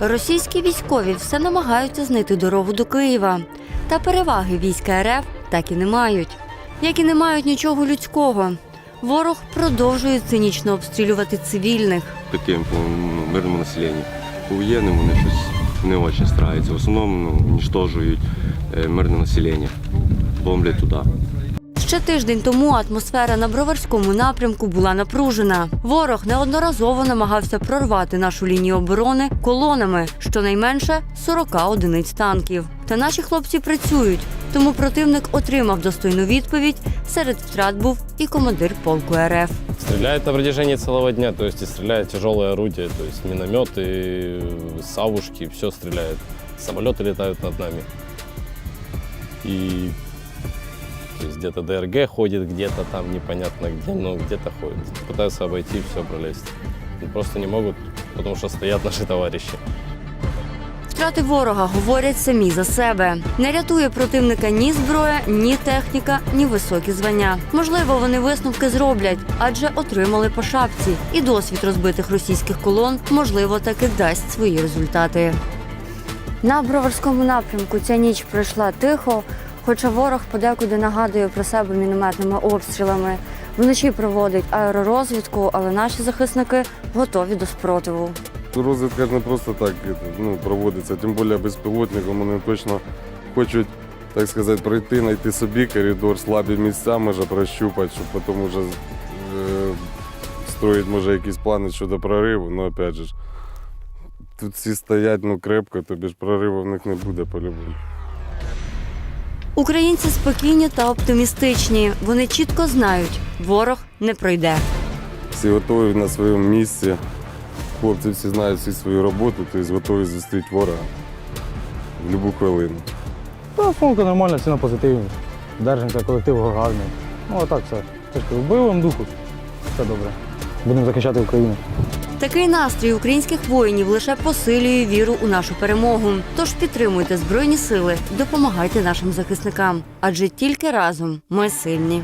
Російські військові все намагаються знайти дорогу до Києва. Та переваги війська РФ так і не мають, як і не мають нічого людського. Ворог продовжує цинічно обстрілювати цивільних. таким по ну, мирному населенню. По воєнним вони щось не дуже стараються. В основному ну, уничтожують е, мирне населення, бомблять туди. Ще тиждень тому атмосфера на броварському напрямку була напружена. Ворог неодноразово намагався прорвати нашу лінію оборони колонами, щонайменше 40 одиниць танків. Та наші хлопці працюють, тому противник отримав достойну відповідь. Серед втрат був і командир полку РФ. Стреляет на протяжении целого дня, то есть и стреляет тяжелое орудие, то есть минометы, савушки, все стреляет. Самолеты летают над нами. И то есть где-то ДРГ ходит, где-то там непонятно где, но где-то ходит. Пытаются обойти, все пролезть. Просто не могут, потому что стоят наши товарищи. Втрати ворога говорять самі за себе. Не рятує противника ні зброя, ні техніка, ні високі звання. Можливо, вони висновки зроблять, адже отримали по шапці. І досвід розбитих російських колон, можливо, таки дасть свої результати. На броварському напрямку ця ніч пройшла тихо, хоча ворог подекуди нагадує про себе мінометними обстрілами. Вночі проводить аеророзвідку, але наші захисники готові до спротиву. Розвідка ж не просто так ну, проводиться, тим більше безпілотником вони точно хочуть, так сказати, пройти, знайти собі коридор, слабі місця, може прощупати, щоб потім вже е, строїть може якісь плани щодо прориву. Ну, опять же, тут всі стоять ну, крепко, тобі ж прориву в них не буде по-любому. Українці спокійні та оптимістичні. Вони чітко знають, ворог не пройде. Всі готові на своєму місці. Хлопці всі знають всі свою роботу, тобто готові зустріти ворога в будь-яку хвилину. Та фонка нормальна, всі на позитивні. Держимося, колектив гарний. Ну а так все. Це в бойовому духу. Все добре. Будемо захищати Україну. Такий настрій українських воїнів лише посилює віру у нашу перемогу. Тож підтримуйте збройні сили, допомагайте нашим захисникам, адже тільки разом ми сильні.